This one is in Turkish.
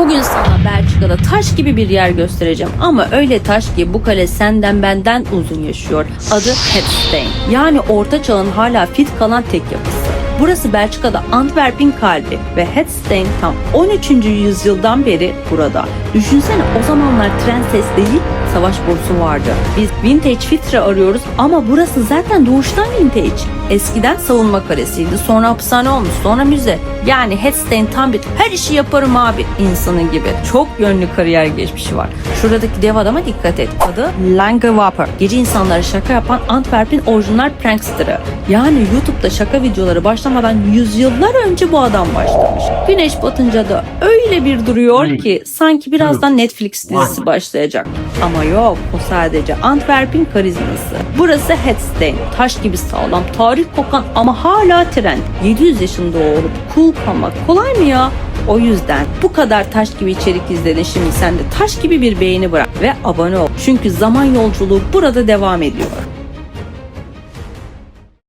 Bugün sana Belçika'da taş gibi bir yer göstereceğim ama öyle taş ki bu kale senden benden uzun yaşıyor. Adı Hetstein. Yani orta çağın hala fit kalan tek yapısı. Burası Belçika'da Antwerp'in kalbi ve Hetstein tam 13. yüzyıldan beri burada. Düşünsene o zamanlar tren ses değil savaş borusu vardı. Biz vintage fitre arıyoruz ama burası zaten doğuştan vintage. Eskiden savunma kalesiydi, sonra hapishane olmuş, sonra müze. Yani Hetstein tam bir her işi yaparım abi insanı gibi. Çok yönlü kariyer geçmişi var. Şuradaki dev adama dikkat et. Adı Lange Wapper. Gece insanlara şaka yapan Antwerp'in orijinal pranksterı. Yani YouTube'da şaka videoları başlamadan yüzyıllar önce bu adam başlamış. Güneş batınca da öyle bir duruyor ki sanki birazdan Netflix dizisi başlayacak. Ama yok o sadece Antwerp'in karizması. Burası Hetstein. Taş gibi sağlam, tarih kokan ama hala trend. 700 yaşında olup cool kalmak kolay mı ya? O yüzden bu kadar taş gibi içerik izledin şimdi sen de taş gibi bir beğeni bırak ve abone ol. Çünkü zaman yolculuğu burada devam ediyor.